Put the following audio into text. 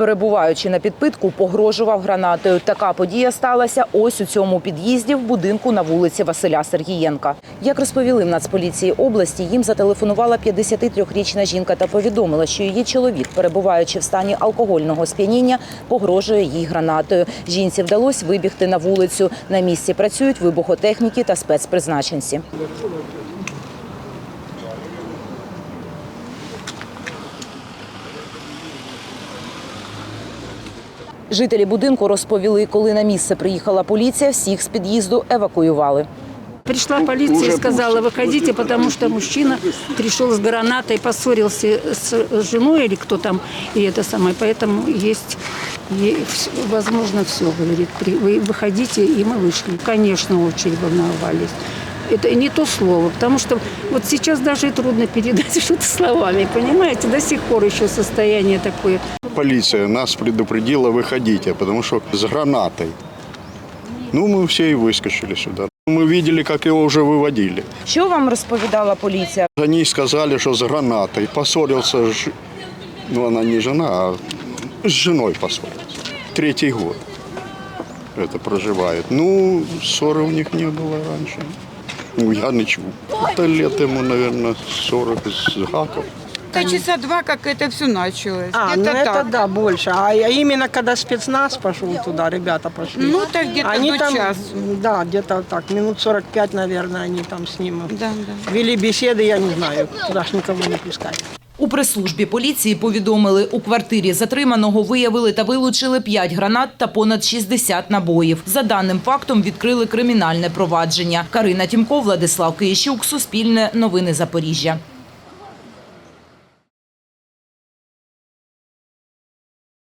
перебуваючи на підпитку, погрожував гранатою. Така подія сталася ось у цьому під'їзді в будинку на вулиці Василя Сергієнка. Як розповіли в Нацполіції області, їм зателефонувала 53-річна жінка та повідомила, що її чоловік, перебуваючи в стані алкогольного сп'яніння, погрожує їй гранатою. Жінці вдалося вибігти на вулицю. На місці працюють вибухотехніки та спецпризначенці. Жителі будинку розповіли, коли на місце приїхала поліція, всіх з під'їзду евакуювали. Пришла полиция и сказала, выходите, потому что мужчина пришел с гранатой, поссорился с женой или кто там, и это самое. Поэтому есть, е- вс- возможно, все, говорит. При- Вы выходите, и мы вышли. Конечно, очень волновались. Это не то слово, потому что вот сейчас даже и трудно передать что-то словами, понимаете? До сих пор еще состояние такое. Полиция нас предупредила, выходите, потому что с гранатой. Ну, мы все и выскочили сюда. Мы видели, как его уже выводили. Що вам розповідала поліція? Они сказали, что с гранатой. Поссорился, с ж- ну, она не жена, а с женой поссорился. Третий год это проживает. Ну, ссоры у них не было раньше. Ну, я не чув. Это лет ему, наверное, 40 с гаком. Это часа два, как это все началось. А, ну где-то это так. да, больше. А именно когда спецназ пошел туда, ребята пошли. Ну, так где-то они до там, часу. Да, где-то так, минут 45, наверное, они там с ним Да, да. вели беседы, я не знаю, туда ж никого не пускали. У прес-службі поліції повідомили, у квартирі затриманого виявили та вилучили 5 гранат та понад 60 набоїв. За даним фактом відкрили кримінальне провадження. Карина Тімко, Владислав Киїщук, Суспільне, Новини Запоріжжя.